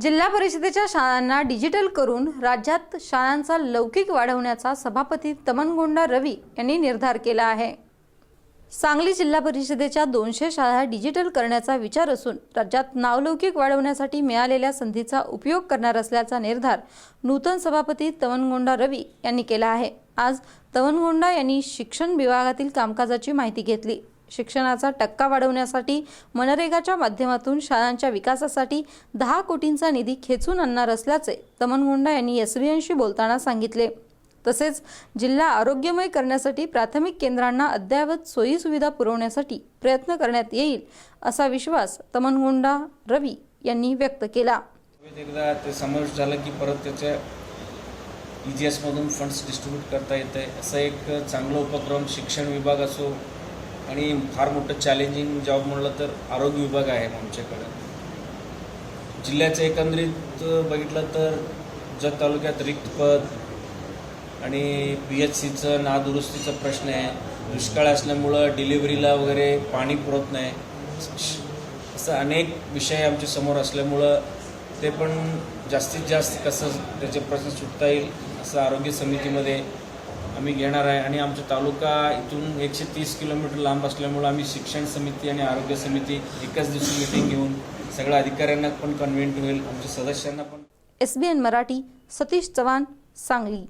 जिल्हा परिषदेच्या शाळांना डिजिटल करून राज्यात शाळांचा लौकिक वाढवण्याचा सभापती तमनगोंडा रवी यांनी निर्धार केला आहे. सांगली जिल्हा परिषदेच्या दोनशे शाळा डिजिटल करण्याचा विचार असून राज्यात नावलौकिक वाढवण्यासाठी मिळालेल्या संधीचा उपयोग करणार असल्याचा निर्धार नूतन सभापती तवनगोंडा रवी यांनी केला आहे. आज तवनगोंडा यांनी शिक्षण विभागातील कामकाजाची माहिती घेतली. शिक्षणाचा टक्का वाढवण्यासाठी मनरेगाच्या माध्यमातून शाळांच्या विकासासाठी दहा कोटींचा निधी खेचून आणणार असल्याचे तमनगुंडा यांनी एसबीएनशी बोलताना सांगितले. तसेच जिल्हा आरोग्यमय करण्यासाठी प्राथमिक केंद्रांना अद्ययावत सोयीसुविधा पुरवण्यासाठी प्रयत्न करण्यात येईल असा विश्वास तमनगुंडा रवी यांनी व्यक्त केला. एकदा ते समावेश झालं की परत त्याच्या ई जी एसमधून फंड्स डिस्ट्रीब्यूट करता येते असं एक चांगला उपक्रम शिक्षण विभाग असो आणि फार मोठं चॅलेंजिंग जॉब म्हणलं तर आरोग्य विभाग आहे आमच्याकडं. जिल्ह्याचं एकंदरीत बघितलं तर जत तालुक्यात रिक्त पद आणि पी एच सीचं नादुरुस्तीचा प्रश्न आहे. दुष्काळ असल्यामुळं डिलिव्हरीला वगैरे पाणी पुरत नाही. असं अनेक विषय आमच्यासमोर असल्यामुळं ते पण जास्तीत जास्त कसं त्याचे प्रश्न सुटता येईल असं आरोग्य समितीमध्ये आम्ही घेणार आहे आणि आमचा तालुका इथून एकशे तीस किलोमीटर लांब असल्यामुळं आम्ही शिक्षण समिती आणि आरोग्य समिती एकाच दिवशी मिटिंग घेऊन सगळ्या अधिकाऱ्यांना पण कन्व्हेंट होईल आमच्या सदस्यांना पण. S B N Marathi Satish Chavan Sangli.